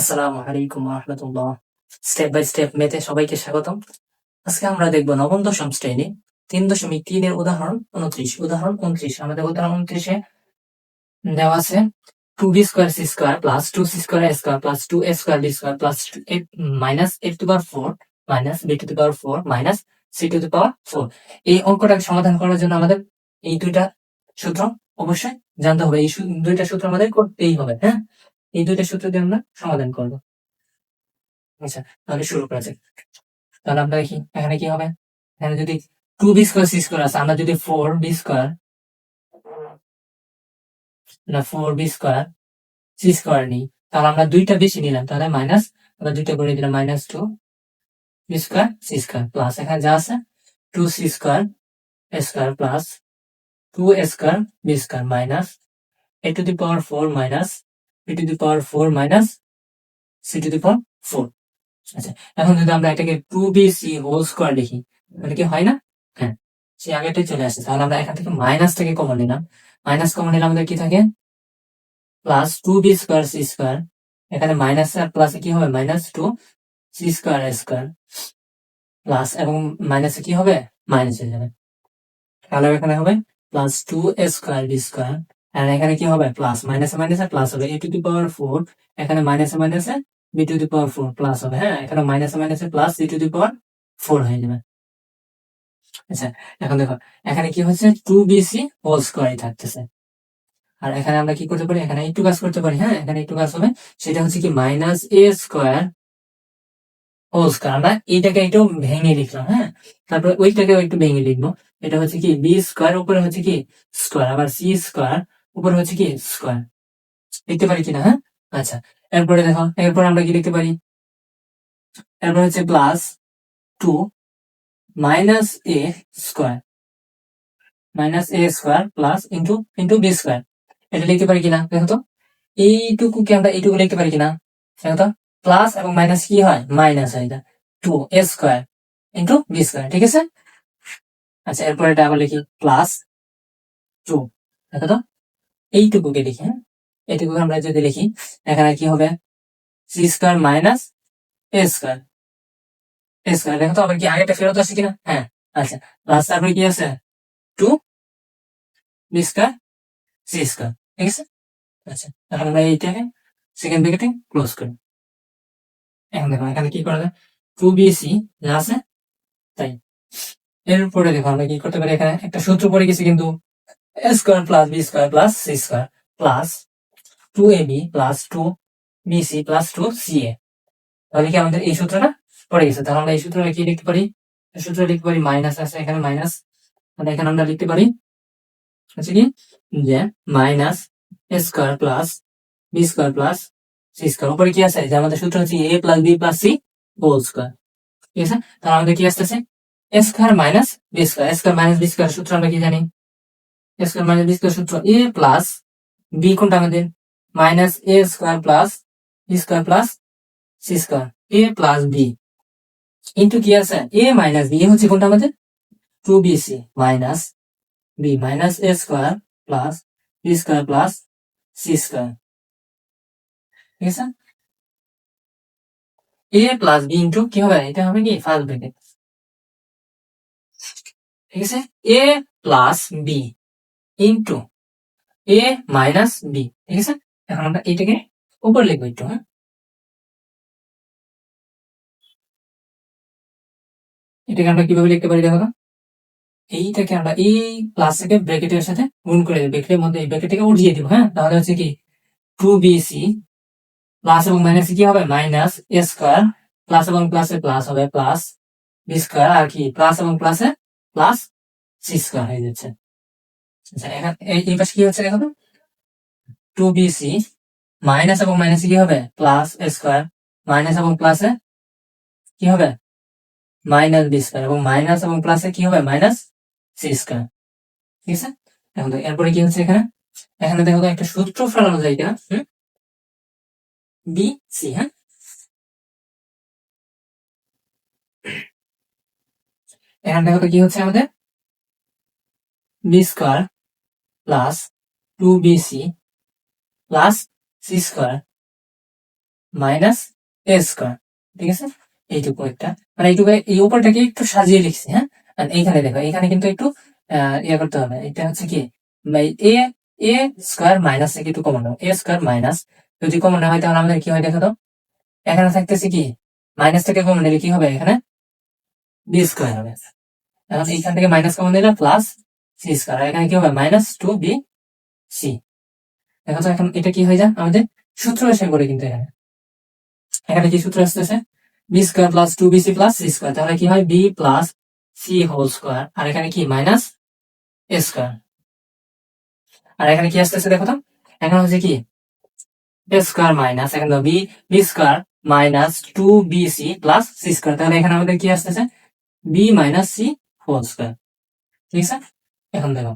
আসসালামু আলাইকুম রহমতুল্লাহ step by step মেতে সবাইকে স্বাগতম। আজকে আমরা দেখব নবম দশম শ্রেণি, তিন দশমিক তিনের উদাহরণ উনত্রিশ উদাহরণ উনত্রিশ। আমাদের উদাহরণ উনত্রিশে দেওয়া আছে two B square C square plus two C square A square plus two A square B square plus minus A to power four minus B to the power four minus C to power four এই অঙ্কটাকে সমাধান করার জন্য আমাদের এই দুইটা সূত্র অবশ্যই জানতে হবে। এই দুইটা সূত্র আমাদের করতেই হবে হ্যাঁ? এই দুইটা সূত্র দিয়ে আমরা সমাধান করব। আচ্ছা তাহলে শুরু করা যাক। তাহলে আমরা দেখি, এখানে কি হবে? এখানে যদি two B square C square আছে, আমরা যদি ফোর বি স্কোয়ার না four B square C square নিই, তাহলে আমরা দুইটা বেশি নিলাম, তাহলে মাইনাস আমরা দুইটা করে দিলাম minus two B square C square plus এখানে যা আছে two C square square plus two square B square minus A to the power four minus B to the power four minus C to the power four আচ্ছা এখন যদি আমরা এটাকে two B C whole square লিখি, তাহলে কি হয় না? হ্যাঁ সে আগেটাই চলে আসছে তাহলে আমরা এখান থেকে মাইনাস থেকে কমন নিলাম। মাইনাস কমন নিলে আমাদের কি থাকে? Plus two B square C square এখানে মাইনাস আর প্লাসে কি হবে? Minus two C square square plus এবং মাইনাসে কি হবে? মাইনাস হয়ে যাবে। তাহলে এখানে হবে plus two square B square আর এখানে কি হবে? প্লাস মাইনাসে মাইনাসে প্লাস হবে। এ টু দি পাওয়ার ফোর এখানে মাইনাসে মাইনাসে B to the power four plus হবে হ্যাঁ? এখানে মাইনাসে মাইনাসে plus C to the power four হয়ে যাবে। আচ্ছা এখন দেখো, এখানে কি হচ্ছে? টু বিসি হোল স্কোয়ারই থাকতেছে। আর এখানে আমরা কি করতে পারি? এখানে একটু কাজ করতে পারি হ্যাঁ? এখানে একটু কাজ হবে। সেটা হচ্ছে কি? Minus A square whole square আমরা এইটাকে একটু ভেঙে লিখলাম হ্যাঁ? তারপরে ওইটাকে একটু ভেঙে লিখব। এটা হচ্ছে কি? বি স্কোয়ার উপরে হচ্ছে কি? স্কোয়ার আবার সি স্কোয়ার উপরে হচ্ছে কি স্কোয়ার লিখতে পারি কিনা হ্যাঁ? আচ্ছা এরপরে দেখো, এরপর আমরা কি লিখতে পারি? এরপর হচ্ছে plus two minus A square minus A square plus into into B square এটা লিখতে পারি কিনা, দেখো তো। এইটুকুকে আমরা এইটুকু লিখতে পারি কিনা, দেখো তো। প্লাস এবং মাইনাস কি হয়? মাইনাস হয় এটা। Two A square into B square ঠিক আছে? আচ্ছা এরপর এটা আবার লিখি। প্লাস টু দেখো তো। এইটুকুকে লিখি হ্যাঁ? আমরা যদি লিখি, এখানে কি হবে? C square minus A square A square দেখো তো, আবার কি আগেটা ফেরত আসছে কিনা? হ্যাঁ আচ্ছা। প্লাস তারপরে কি আছে? Two B square C square ঠিক আছে? আচ্ছা এখন আমরা এইটাকে সেকেন্ড ব্র্যাকেটে ক্লোজ করি। এখন দেখো, এখানে কি করা যায়? টু বি সি যা আছে, তাই। এরপরে দেখো, আমরা কি করতে পারি এখানে? একটা সূত্র পড়ে গেছি কিন্তু C square plus two A B plus two B C plus two C A তাহলে কি আমাদের এই সূত্রটা পড়ে গেছে? তাহলে আমরা এই সূত্রটা কি লিখতে পারি? সূত্র লিখতে পারি মাইনাস আছে এখানে মাইনাস মানে এখানে আমরা লিখতে পারি হচ্ছে কি যে minus A square plus B square plus C square উপরে কি আছে? যে আমাদের সূত্র হচ্ছে A plus B plus C whole square ঠিক আছে? তাহলে আমাদের কি আসতেছে? A square minus B square A square minus B square সূত্র আমরা কি জানি? স্কোয়ার মাইনাস বি স্কোয়ার সূত্র এ প্লাস বি কোনটা আমাদের? Minus A square plus B square plus C square A plus B into কি আছে? এ মাইনাস বি হচ্ছে কোনটা আমাদের? Two B C minus B minus A square plus B square plus C square ঠিক আছে? A plus B into কি হবে? এটা হবে কি? ফার্স্ট ব্র্যাকেট ঠিক আছে? A plus B into A minus B ঠিক আছে? এখন আমরা এইটাকে উপর লিখব একটু হ্যাঁ? এটাকে আমরা কীভাবে লিখতে পারি দেখো এইটাকে আমরা এই প্লাস থেকে ব্র্যাকেটের সাথে গুণ করে দেবো ব্র্যাকেটের মধ্যে এই ব্র্যাকেটটাকে উঠিয়ে দিব হ্যাঁ? তাহলে হচ্ছে কি? টু বি সি প্লাস এবং মাইনাস কি হবে? মাইনাস এ স্কোয়ার প্লাস এবং প্লাসে প্লাস হবে প্লাস বি স্কোয়ার আর কি? প্লাস এবং প্লাসে প্লাস সি স্কোয়ার হয়ে যাচ্ছে। এই এই পাশে কি হচ্ছে দেখো টু বি সি মাইনাস এবং মাইনাসে কি হবে? প্লাস স্কোয়ার মাইনাস এবং প্লাসে কি হবে? মাইনাস বি স্কোয়ার এবং মাইনাস এবং প্লাসে কি হবে? মাইনাস সি স্কোয়ার ঠিক আছে? এখন এরপরে কি হচ্ছে এখানে? এখানে দেখো একটা সূত্র ফেলানো যায় কিনা বি সি হ্যাঁ? এখানে দেখো কি হচ্ছে আমাদের? B square plus two B C plus C square minus A square ঠিক আছে? এইটুকু একটা। মানে এইটুকু এই উপরটাকে একটু সাজিয়ে লিখছি হ্যাঁ? আর এইখানে দেখো, এইখানে কিন্তু একটু ইয়ে করতে হবে। এটা হচ্ছে কি? এ এ স্কোয়ার মাইনাস থেকে একটু কমন এ স্কোয়ার মাইনাস যদি কমন না হয়, তাহলে আমাদের কি হয় দেখো তো? এখানে থাকতেছে কি? মাইনাস থেকে কমন নিলে কি হবে এখানে? বি স্কোয়ার হবে। এখন এইখান থেকে মাইনাস কমন দিলে প্লাস সি স্কোয়ার এখানে কি হবে? মাইনাস টু বি সি দেখো তো এখন এটা কি হয়ে যায়? আমাদের সূত্র এসে করে কিন্তু এখানে। এখানে কি সূত্র আসতেছে? B square plus two B C plus C square তাহলে কি হয়? B plus C whole square আর এখানে কি? মাইনাস এ স্কোয়ার আর এখানে কি আসতেছে দেখো তো? এখানে হচ্ছে কি? এ স্কোয়ার মাইনাস এখানে B B square minus two B C plus C square তাহলে এখানে আমাদের কি আসতেছে? B minus C whole square ঠিক আছে? এখন দেখো।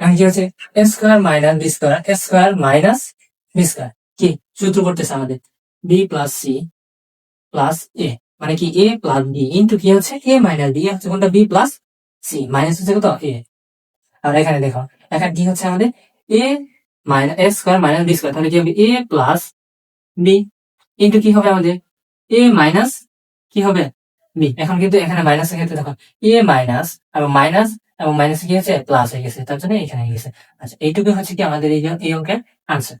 এখন কি হচ্ছে? A square minus B square A square minus B square কি? সূত্র করতেছে আমাদের। B plus C plus A মানে কি? এ প্লাস বি ইন্টু কি হচ্ছে? এ মাইনাস বি হচ্ছে কোনটা? বি প্লাস সি মাইনাস হচ্ছে কত? এ আর এখানে দেখো, এখানে কি হচ্ছে আমাদের? A minus A square minus B square তাহলে কি হবে? এ প্লাস বি ইন্টু কি হবে আমাদের? এ মাইনাস কি হবে? বি এখন কিন্তু এখানে মাইনাসের ক্ষেত্রে দেখো। এ মাইনাস আর মাইনাস এবং মাইনাস কি হয়েছে প্লাস হয়ে গেছে তার জন্য এখানে গেছে আচ্ছা এইটুকু হচ্ছে কি আমাদের এই অঙ্কের আনসার